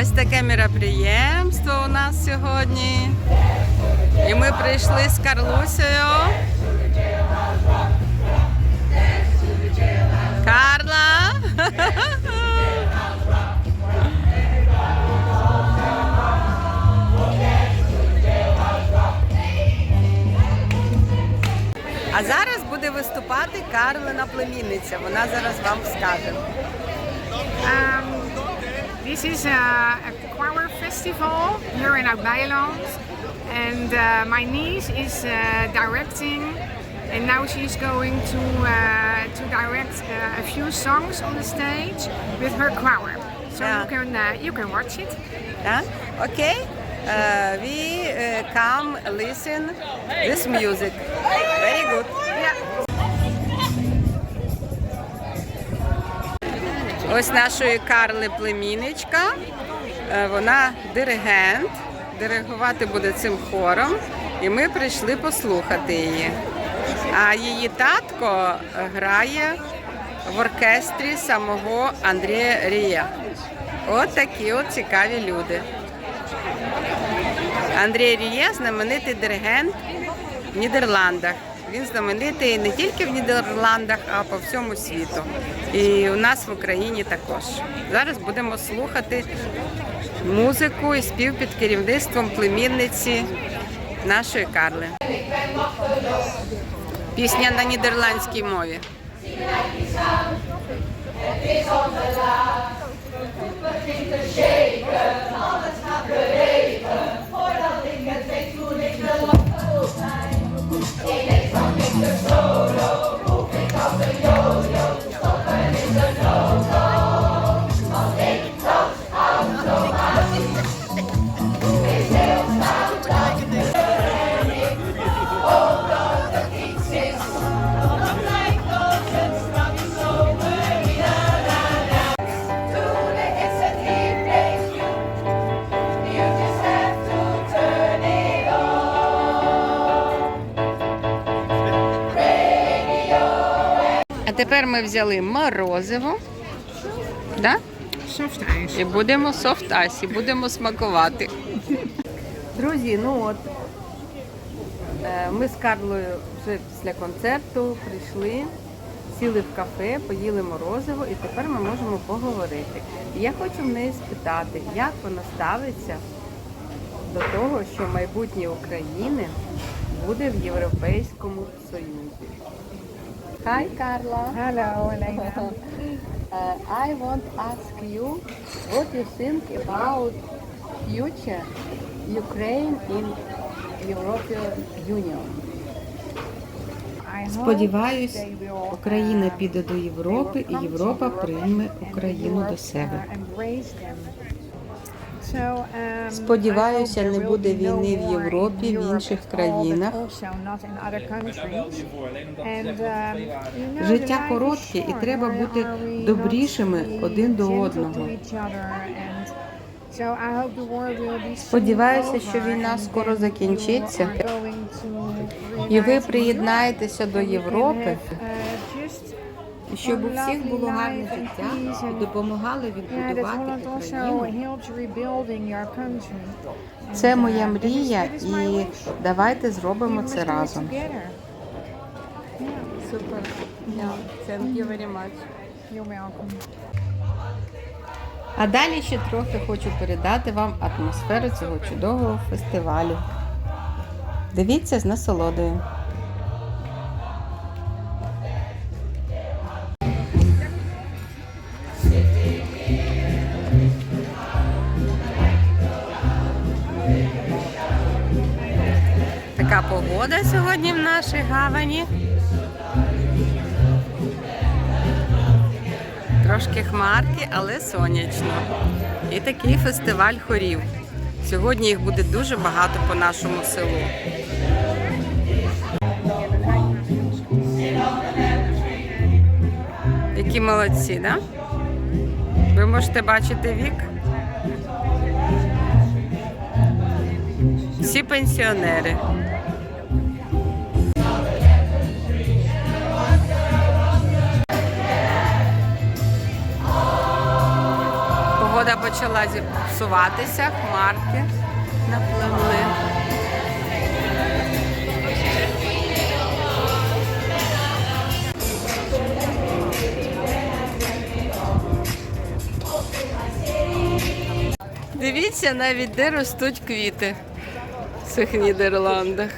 Ось таке міроприємство у нас сьогодні. І ми прийшли з Карлусею. Карла! А зараз буде виступати Карлина племінниця. Вона зараз вам скаже. This is a, a choir festival here in Oud-Beijerland. And uh, my niece is uh, directing and now she's going to, uh, to direct uh, a few songs on the stage with her choir. So Yeah. you, can, uh, you can watch it. Yeah? Okay. Uh, we uh, come listen this music. Very good. Yeah. Ось нашої Карли племінничка. Е, Вона диригент. Диригувати буде цим хором. І ми прийшли послухати її. А її татко грає в оркестрі самого Андрія Рія. От такі от цікаві люди. Андрій Ріє знаменитий диригент в Нідерландах. Він знаменитий не тільки в Нідерландах, а по всьому світу. І у нас в Україні також. Зараз будемо слухати музику і спів під керівництвом племінниці нашої Карли. Пісня на нідерландській мові. А тепер ми взяли морозиво. Да? І будемо софт-айс, і будемо смакувати. Друзі, ну от е, ми з Карлою вже після концерту прийшли, сіли в кафе, поїли морозиво і тепер ми можемо поговорити. І я хочу в неї спитати, як вона ставиться до того, що майбутнє України буде в Європейському Союзі. Хай, Карла! Hello, Elena. Uh, I want to ask you what you think about future Ukraine in European Union. Сподіваюсь, Україна uh, піде до Європи і Європа прийме Україну до себе. Сподіваюся, не буде війни в Європі, в інших країнах. um, Життя коротке, і треба бути добрішими один до одного. Сподіваюся, що війна скоро закінчиться. І ви приєднаєтеся до Європи, uh, і щоб у всіх було гарне життя і допомагали відбудувати Україну. Це моя uh, мрія, і давайте зробимо це разом. Супер. Thank you very much. you're welcome. А далі ще трохи хочу передати вам атмосферу цього чудового фестивалю. Дивіться з насолодою. Погода сьогодні в нашій гавані. Трошки хмарки, але сонячно. І такий фестиваль хорів. Сьогодні їх буде дуже багато по нашому селу. Які молодці, да? Ви можете бачити вік. Всі пенсіонери. Почала зіпсуватися, хмарки напливли. Дивіться навіть де ростуть квіти в цих Нідерландах.